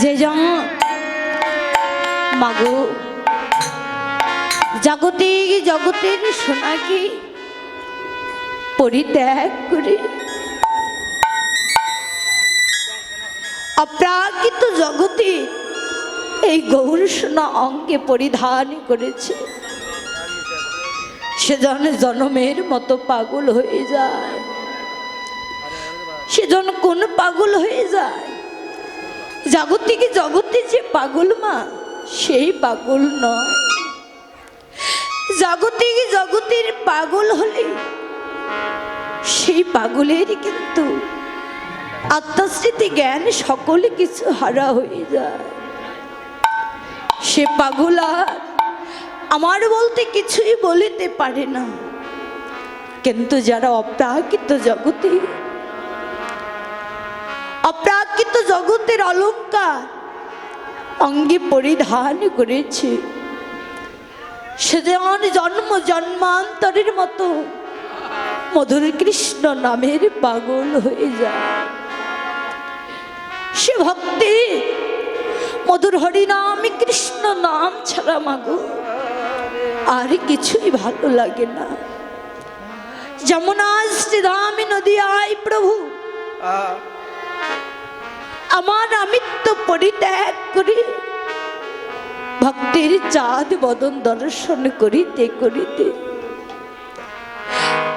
যে জন মাগো জাগতিক জগতের সোনাকে পরিত্যাগ করে অপ্রাকৃত জগতে এই গৌর সোনা অঙ্গে পরিধান করেছে। যেন জনমের মতো পাগল হয়ে যায়। সে যেন কোন পাগল হয়ে যায়? জাগতিক জগতে যে পাগল মা? সেই পাগল নয়। জাগতিক জগতের পাগল হলে? সেই পাগলের কিন্তু আত্মস্মৃতি, জ্ঞান সকল কিছু হারা হয়ে যায়। সে পাগল আমার বলতে কিছুই বলিতে পারে না। কিন্তু যারা অপ্রাকৃত জগতে জগতের অলঙ্কার। অঙ্গে পরিধান করেছে। সে যেমন জন্ম জন্মান্তরের মতো মধুর কৃষ্ণ নামের পাগল হয়ে যায়। সে ভক্তি মধুর হরিনাম কৃষ্ণ নাম ছাড়া মাগো, আর কিছুই ভালো লাগে না। যেমন আজ শ্রীরামী নদী আয় প্রভু। আমার আমিত্ব পরিত্যাগ করি। ভক্তির চাঁদ বদন দর্শন করিতে করিতে।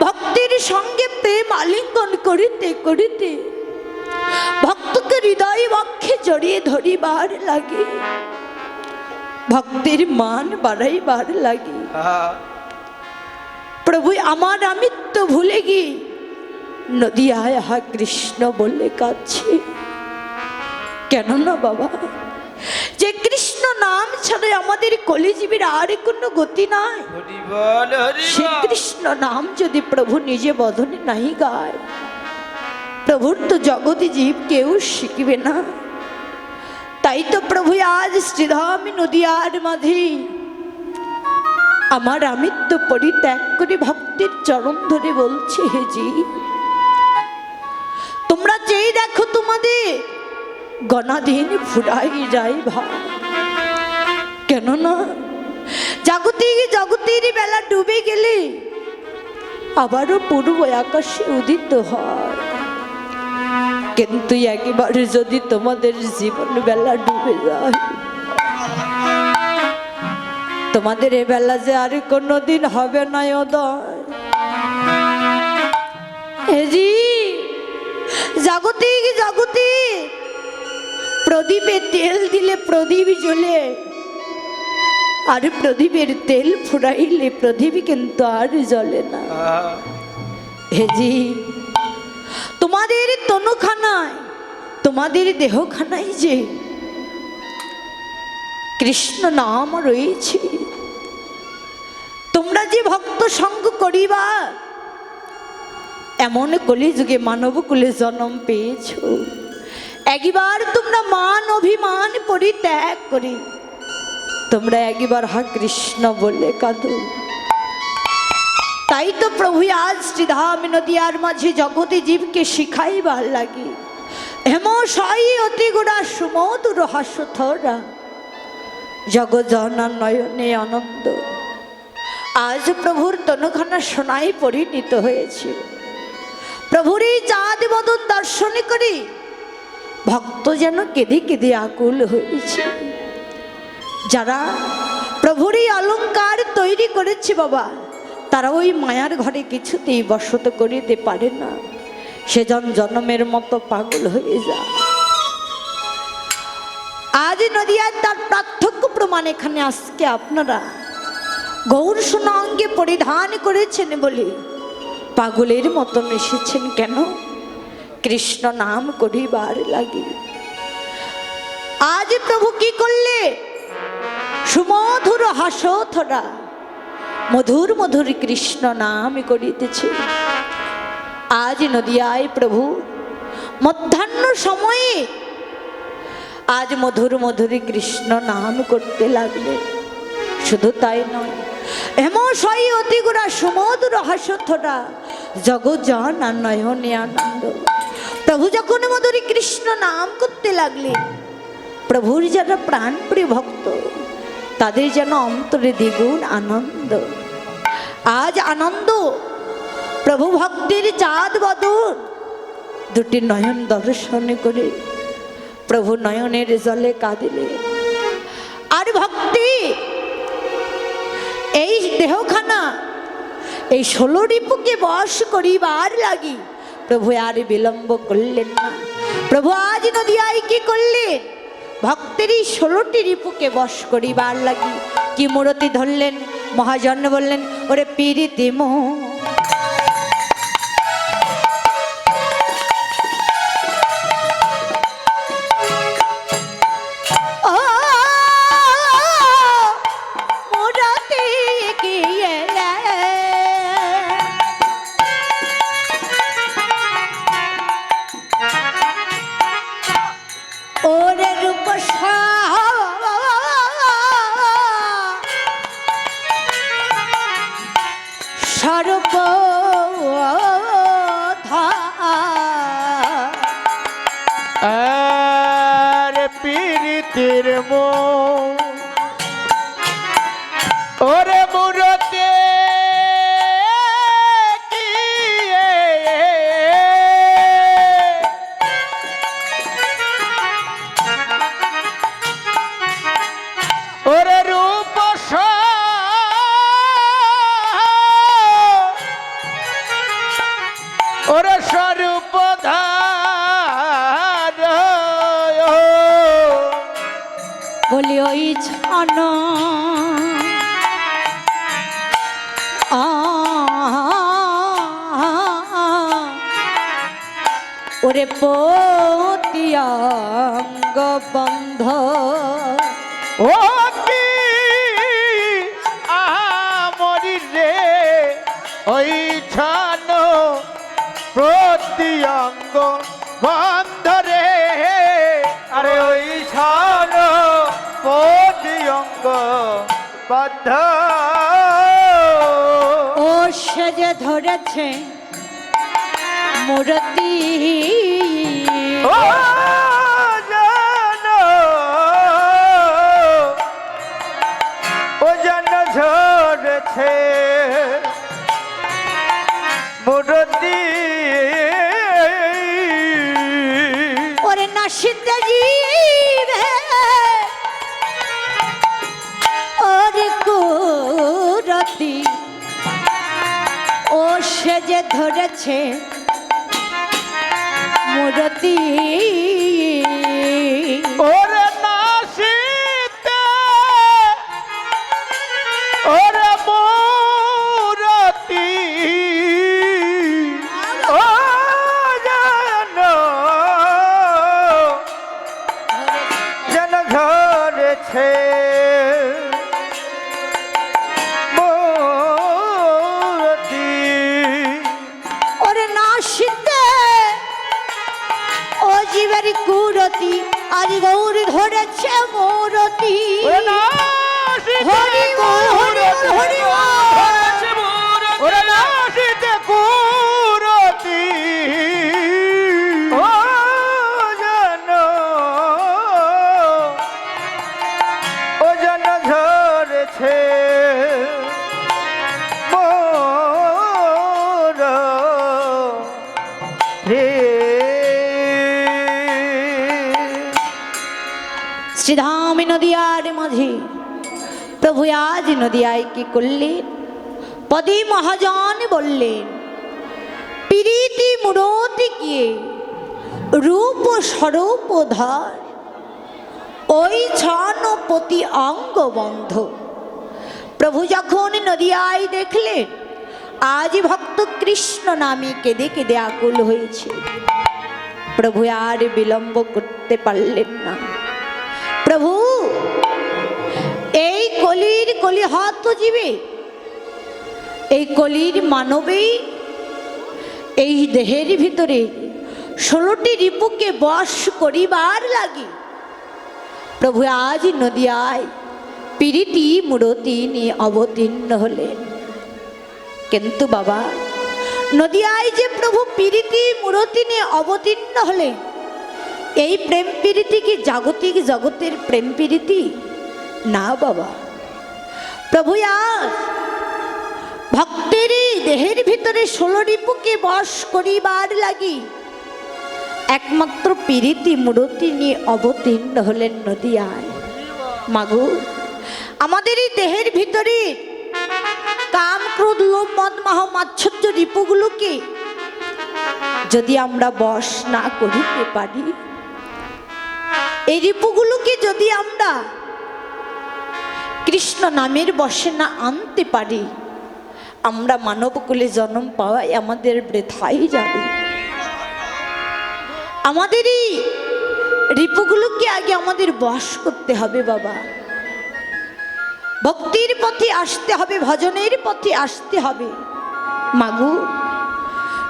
ভক্তির সঙ্গে প্রেম আলিঙ্গন করিতে করিতে। ভক্তকে হৃদয় বক্ষে জড়িয়ে ধরিবার লাগে। ভক্তির মান বাড়াইবার লাগে। প্রভু আমার আমিত্ব ভুলে গিয়ে নদিয়ায় আহা কৃষ্ণ বলে কাছে কেন না বাবা যে কৃষ্ণ নাম ছাড়া আমাদের কলিজীবীর আর কোনো গতি নাই। সে কৃষ্ণ নাম যদি প্রভু নিজে বদনে নাই গায় প্রভুর তো জগতে জীব কেউ শিখবে না। তাই তো প্রভু আজ শ্রীধাম নদিয়ার মাঝে আমার আমিত্ব পরিত্যাগ করে ভক্তির চরণ ধরে বলছে হে জি তোমরা যেই দেখো তোমাদের গণাধীন ফুরাই যায় ভাই কেননা জাগতিক জগতের বেলা ডুবে গেলে আবারও পূর্ব আকাশে উদিত হয়। কিন্তু একেবারে যদি তোমাদের জীবন বেলা ডুবে যায়, তোমাদের এ বেলা যে আর কোনো দিন হবে না ওদয় হেজি জাগতিক জাগতিক প্রদীপে তেল দিলে প্রদীপ জ্বলে। আর প্রদীপের তেল ফুরাইলে প্রদীপ কিন্তু আর জ্বলে না। হেজি তোমাদের তনুখানায়, তোমাদের দেহখানায় যে কৃষ্ণ নাম রয়েছে, তোমরা যে ভক্ত সঙ্গ করিবা, এমন কলিযুগে মানব কুলে জন্ম পেয়েছ। একবার তোমরা মান অভিমান পরিত্যাগ করি। তোমরা একবার হা কৃষ্ণ বলে কাঁদো। তাই তো প্রভু আজ শ্রীধাম নদিয়ার মাঝে জগতে জীবকে শিখাইবার লাগে। হেম সাই অতি গোড়া সুমধুর হাস্যথরা। জগজনা নয়নে আনন্দ। আজ প্রভুর তনুখানা সোনাই পরিণত হয়েছে। প্রভুর এই চাঁদ বদন দর্শন করি। ভক্ত যেন কেঁদে কেঁদে আকুল হয়েছে। যারা প্রভুর এই অলঙ্কার তৈরি করেছে বাবা, তারা ওই মায়ার ঘরে কিছুতেই বসত করিতে পারে না। সেজন জন্মের মতো পাগল হয়ে যায়। আজ নদিয়ার তার পার্থক্য প্রমাণ এখানে আজকে আপনারা। গৌর সোনা অঙ্গে পরিধান করেছেন বলে। পাগলের মতন এসেছেন কেন? কৃষ্ণ নাম করিবার লাগে। আজ প্রভু কি করলে? সুমধুর হাসথরা, মধুর মধুর কৃষ্ণ নাম করিতেছে। আজ নদিয়ায় প্রভু, মধ্যাহ্ন সময়ে আজ মধুর মধুর কৃষ্ণ নাম করতে লাগলেন শুধু তাই নয় হেমশাই অতিগুড়া সুমধুর হাসথরা জগজন নয়নে আনন্দ প্রভু যখন মধুরী কৃষ্ণ নাম করতে লাগলেন, প্রভুর যারা প্রাণপ্রিয় ভক্ত, তাদের যেন অন্তরে দ্বিগুণ আনন্দ। আজ আনন্দ, প্রভু ভক্তির চাঁদ বদন দুটি নয়ন দর্শন করে প্রভু নয়নের জলে কাঁদিলে আর ভক্তি, এই দেহখানা, এই ষোলো রিপুকে বশ করিবার লাগি। প্রভু আর বিলম্ব করলেন না প্রভু আজ নদিয়ায় কি করলেন ভক্তের এই ষোলোটি রিপুকে বশ করিবার লাগি কি মূরতি ধরলেন মহাজন বললেন ওরে পিরিতি মো ওরে পতিয়াঙ্গ বন্ধ ও কি আমরি রে ওই ছান প্রতি অঙ্গ বন্ধ রে। আরে ওই ছান প্রতি অঙ্গ বদ্ধ ও সে যে ধরেছে মূরতি ঝরেছে মুরতি ওরে নাসিতে জীবে ওরে কুরতি। ও সে যে ধরেছে মূরতি আজ নদিয়ায় কি করলেন? পদী মহাজন বললেন, প্রীতি মূরতি গিয়ে রূপ স্বরূপ ধর, ওই ছন প্রতি অঙ্গ বন্ধ। প্রভু যখন নদিয়ায় দেখলেন, আজ ভক্ত কৃষ্ণ নামে কেঁদে কেঁদে আকুল হয়েছে। প্রভু আর বিলম্ব করতে পারলেন না। প্রভু কলির কলি হত জীবে। এই কলির মানবেই এই দেহের ভিতরে ষোলোটি রিপুকে বশ করিবার লাগি। প্রভু আজ নদিয়ায় পিরিতি মূরতি নিয়ে অবতীর্ণ হলেন। কিন্তু বাবা, নদিয়ায় যে প্রভু পিরিতি মূরতি নিয়ে অবতীর্ণ হলেন, এই প্রেম প্রীতি কি জাগতিক জগতের প্রেম প্রীতি? না বাবা। প্রভু আজ ভক্তেরই দেহের ভিতরে ষোলো রিপুকে বশ করিবার লাগি। একমাত্র পীড়িতি মূরতি নিয়ে অবতীর্ণ হলেন নদিয়ায়। মাগো, আমাদের এই দেহের ভিতরে কাম ক্রোধ, লোভ, মদ, মাহ, মাচ্ছর্য রিপুগুলোকে যদি আমরা বস না করিতে পারি, এই রিপুগুলোকে যদি আমরা কৃষ্ণ নামের বসে না আনতে পারি। আমরা মানবকুলে জন্ম পাওয়াই আমাদের বৃথাই যাবে। আমাদেরই রিপুগুলোকে আগে আমাদের বশ করতে হবে বাবা। ভক্তির পথে আসতে হবে, ভজনের পথে আসতে হবে। মাগু,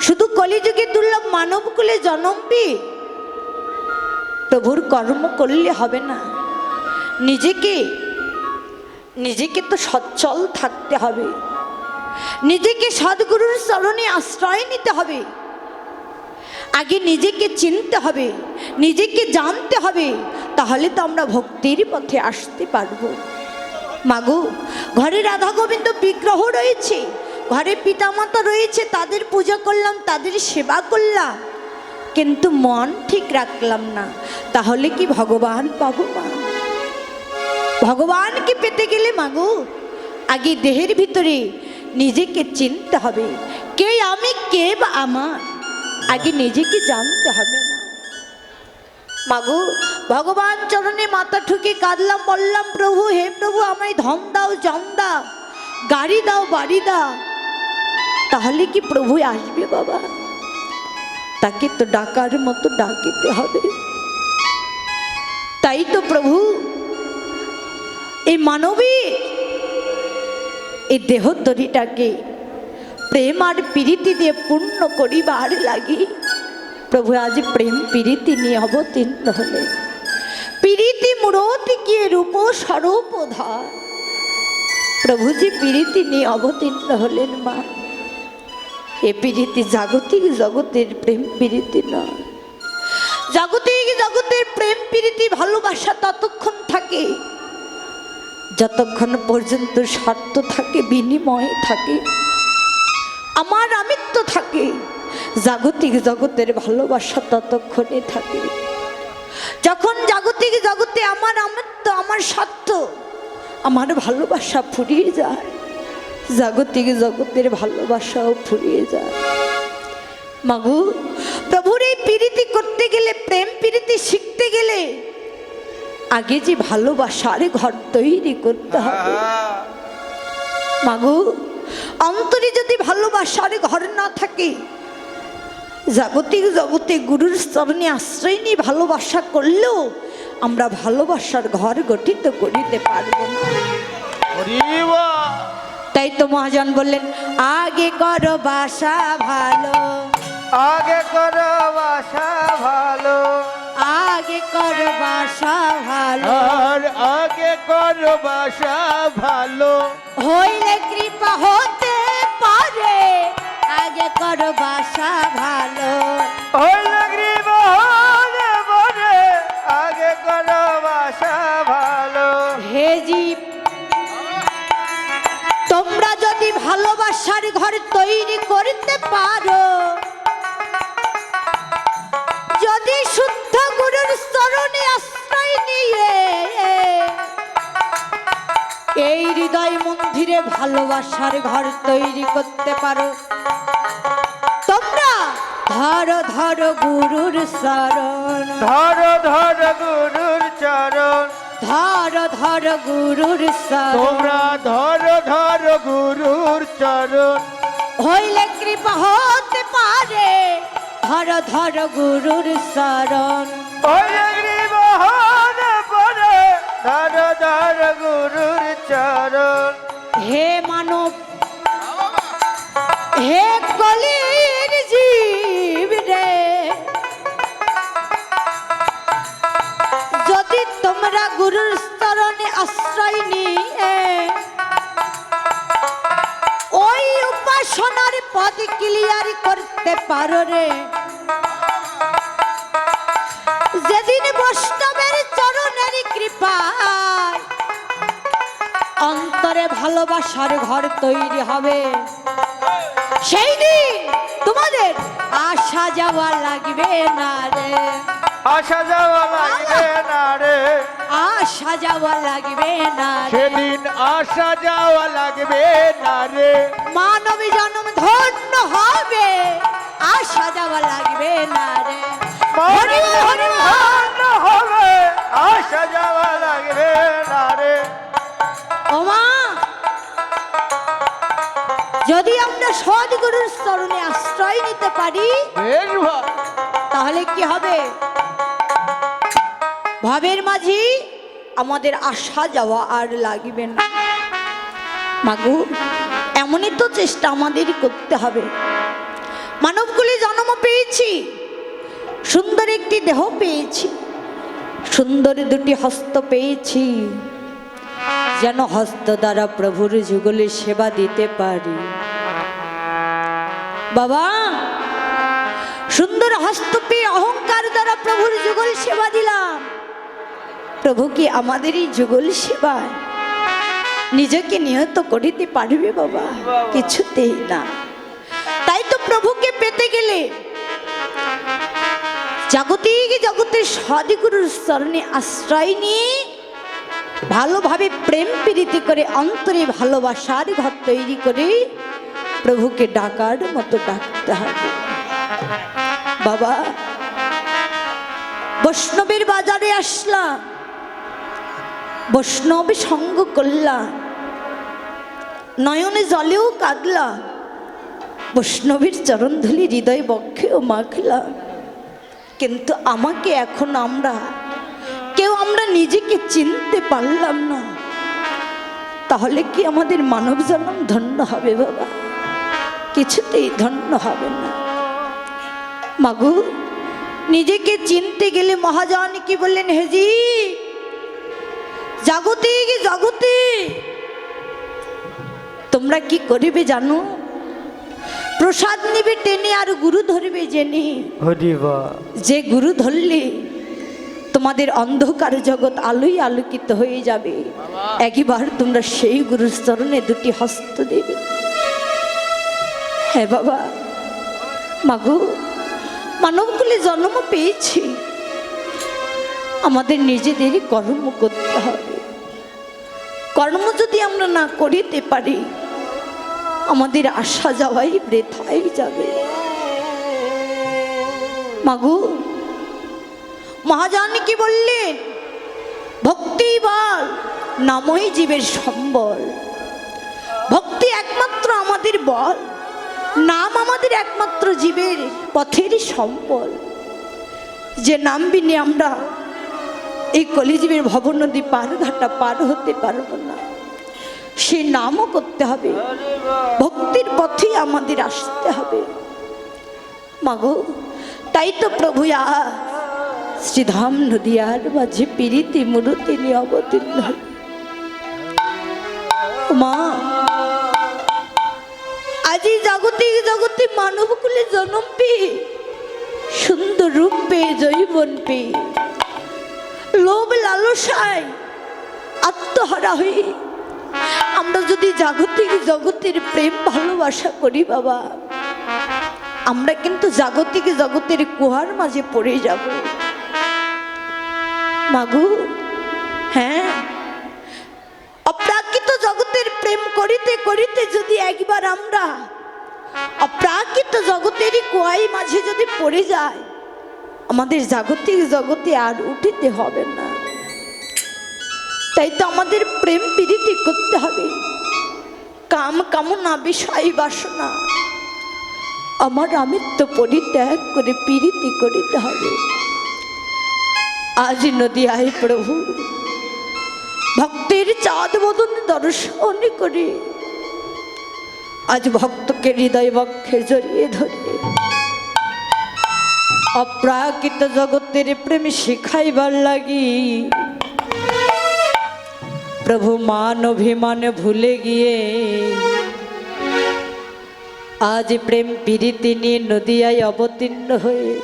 শুধু কলিযুগে দুর্লভ মানবকুলে জন্মবি? প্রভুর কর্ম করলে হবে না। নিজেকে নিজেকে তো সচ্ছল থাকতে হবে। নিজেকে সদ্গুরুর চরণে আশ্রয় নিতে হবে। আগে নিজেকে চিনতে হবে, নিজেকে জানতে হবে, তাহলে তো আমরা ভক্তির পথে আসতে পারব। মাগু, ঘরে রাধা গোবিন্দ বিগ্রহ রয়েছে। ঘরে পিতামাতা রয়েছে, তাদের পূজা করলাম, তাদের সেবা করলাম। কিন্তু মন ঠিক রাখলাম না, তাহলে কি ভগবান পাবো মা? ভগবানকে পেতে গেলে মাগো, আগে দেহের ভিতরে নিজেকে চিনতে হবে, কে আমি, কে বা আমার, আগে নিজেকে জানতে হবে না মাগো, ভগবান চরণে মাথা ঠুকে কাঁদলাম, বললাম, প্রভু, হে প্রভু, আমায় ধন দাও জম দাও, গাড়ি দাও, বাড়ি দাও। তাহলে কি প্রভু আসবে বাবা? তাকে তো ডাকার মতো ডাকিতে হবে। তাই তো প্রভু এই মানবী এই দেহতরিটাকে প্রেম আর প্রীতি দিয়ে পূর্ণ করিবার লাগি। প্রভু, আজ প্রেম প্রীতি নিয়ে অবতীর্ণ হলে। প্রীতি মূরতি কে রূপ স্বরূপ ধার। প্রভুজি প্রীতি নিয়ে অবতীর্ণ হলেন মা। এ প্রীতি জাগতিক জগতের প্রেম প্রীতি নয়। জাগতিক জগতের প্রেম প্রীতি ভালোবাসা ততক্ষণ থাকে। যতক্ষণ পর্যন্ত স্বার্থ থাকে, বিনিময় থাকে, আমার আমিত্ব থাকে, জাগতিক জগতের ভালোবাসা ততক্ষণে থাকে। যখন জাগতিক জগতে আমার আমিত্ব, আমার স্বার্থ, আমার ভালোবাসা ফুরিয়ে যায়, জাগতিক জগতের ভালোবাসাও ফুরিয়ে যায়। মাগু, প্রভুর এই প্রীতি করতে গেলে, প্রেম প্রীতি শিখতে গেলে আগে যে ভালোবাসার ঘর তৈরি করতে হবে। মাগু অন্তরে যদি ভালোবাসার ঘর না থাকে জাগতিক জগতে গুরুর স্তরণে আশ্রয় নিয়ে ভালোবাসা করলেও আমরা ভালোবাসার ঘর গঠিত করিতে পারব না। তাই তো মহাজন বললেন আগে করো বাসা ভালো। আগে করো বাসা ভালো। বাসা ভালো। আর আগে করো বাসা ভালো। হইলে কৃপা হতে পারে আগে করো বাসা ভালো। হইলে লাগরি বহনে বনে আগে করো বাসা ভালো। হে জীব তোমরা যদি ভালোবাসার ঘর তৈরি করতে পারো এই হৃদয় মন্দিরে ভালোবাসার ঘর তৈরি করতে পারো। তোমরা ধর ধর গুরুর শরণ ধর ধর গুরুর চরণ। ধর ধর গুরুর শরণ তোমরা ধর ধর গুরুর চরণ। হইলে কৃপা হতে পারে। ধর ধর গুরুর শরণ ওই লাগরি বহনে বনে ধর ধর গুরুর চরণ। হে মানব, হে কলির জীব রে। যদি তোমরা গুরুর স্তরণে আশ্রয় নিয়ে ওই উপাসনার পদ ক্লিয়ার করতে পারো রে। যেদিন বৈষ্ণবের ভালোবাসার ঘর তৈরি হবে। সেই দিন তোমাদের আশা যাওয়া লাগবে না রে। আসা যাওয়া লাগবে না রে। আশা যাওয়া লাগবে না রে। সেদিন আসা যাওয়া লাগবে না রে। মানবী জন্ম ধন্য হবে। আশা যাওয়া লাগবে না রে। হরি হবে। আসা যাওয়া লাগবে না রে। ওমা যদি আমরা সদ্গুরুর চরণে আশ্রয় নিতে পারি তাহলে কি হবে? ভাবের মাঝি আমাদের আসা যাওয়া আর লাগবে না। মাগু এমনই তো চেষ্টা আমাদের করতে হবে। মানবগুলি জন্ম পেয়েছি সুন্দর একটি দেহ পেয়েছি সুন্দর দুটি হস্ত পেয়েছি। যেন হস্ত দ্বারা প্রভুর যুগলে সেবা দিতে পারি। বাবা, সুন্দর হস্ত পেয়ে অহংকার দ্বারা প্রভুর যুগল সেবা দিলাম। প্রভু কি আমাদের এই যুগল সেবায়? নিজেকে নিহত করিতে পারবে বাবা? কিছুতেই না। তাই তো প্রভুকে পেতে গেলে জাগতিক জগতের সদিগুরুর স্মরণে আশ্রয় নিয়ে ভালোভাবে প্রেম প্রীতি করে, অন্তরে ভালোবাসার ঘর তৈরি করে প্রভুকে ডাকার মতো ডাকতে হবে বাবা, বৈষ্ণবের বাজারে আসলাম, বৈষ্ণব সঙ্গ করলাম, নয়নে জলেও কাঁদলাম, বৈষ্ণবের চরণধুলি হৃদয় বক্ষেও মাখলাম। কিন্তু আমাকে এখন আমরা নিজেকে চিনতে পারলাম না। তাহলে কি আমাদের মানব জন্ম ধন্য হবে বাবা? কিছুতেই ধন্য হবে না। মাগু নিজেকে চিনতে গেলে মহাজন কি বললেন হেজি জাগতিক জগতে তোমরা কি করিবে জানো? প্রসাদ নিবে টেনে আর গুরু ধরবে জেনে। যে গুরু ধরলে তোমাদের অন্ধকার জগৎ আলোই আলোকিত হয়ে যাবে। একইবার তোমরা সেই গুরুর চরণে দুটি হস্ত দেবে। হ্যাঁ বাবা, মাগো, মানবকুলে জন্ম পেয়েছি। আমাদের নিজেদেরই কর্ম করতে হবে। কর্ম যদি আমরা না করিতে পারি, আমাদের আসা যাওয়াই বৃথাই যাবে। মাগু মহাজান কি বললেন? ভক্তি বল, নামই জীবের সম্বল। ভক্তি একমাত্র আমাদের বল, নাম আমাদের একমাত্র জীবের পথেরই সম্বল। যে নাম বিনে আমরা এই কলিজীবের ভবন নদী পার ঘাটা পার হতে পারব না। সে নামও করতে হবে, ভক্তির পথেই আমাদের আসতে হবে। মাগো, তাই তো প্রভু শ্রীধাম নদিয়ার মাঝে পিরিতি মুরুতি নিয়ে অবতীর্ণ। মা, আজি জাগতিক জগতে মানবকুলে জন্ম পেয়ে সুন্দর রূপ পেয়ে জৈবন পেয়ে লোভ লালসায় আত্মহারা হয়ে আমরা যদি জাগতিক জগতের প্রেম ভালোবাসা করি বাবা, আমরা কিন্তু জাগতিক জগতের কুহার মাঝে পড়ে যাব। মাগু হ্যাঁ। অপ্রাকৃত জগতের প্রেম করিতে করিতে যদি একবার আমরা অপ্রাকৃত জগতেরই কুয়াই মাঝে যদি পড়ে যায় আমাদের জাগতিক জগতে আর উঠিতে হবে না। তাই তো আমাদের প্রেম প্রীতি করতে হবে। কাম কামনা, বিষয় বাসনা, আমার আমিত্ব পরিত্যাগ করে পীড়িতি করিতে হবে। আজ নদী আয় প্রভু। ভক্তের চাঁদ বদন দর্শন করে। আজ ভক্তকে হৃদয় বক্ষে জড়িয়ে ধরে। অপ্রাকৃত জগতের প্রেম শিখাইবার লাগি। প্রভু মান অভিমান ভুলে গিয়ে। আজ প্রেম প্রীতি নিয়ে নদিয়ায় অবতীর্ণ হয়ে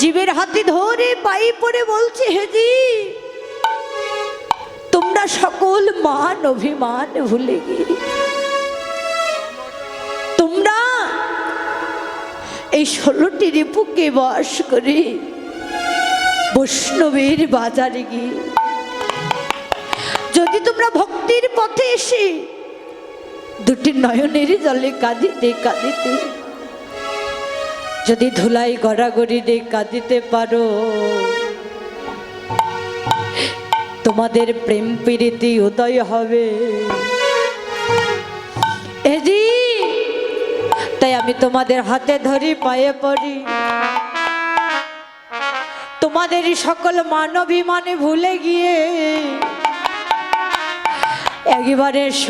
জীবের হাতে ধরে পাই পরে বলছে হেজি তোমরা সকল মান অভিমান ভুলে গিয়ে, তোমরা এই ষোলোটি রিপুকে বাস করে বৈষ্ণবের বাজারে গিয়ে, যদি তোমরা ভক্তির পথে এসে দুটি নয়নের জলে কাঁদিতে কাঁদিতে যদি ধুলাই গড়াগড়ি দিয়ে কাঁদিতে পারো, তোমাদের প্রেম প্রীতি উদয় হবে। এজি তাই আমি তোমাদের হাতে ধরি, পায়ে পড়ি। তোমাদের সকল মানবিমানে ভুলে গিয়ে একবারে স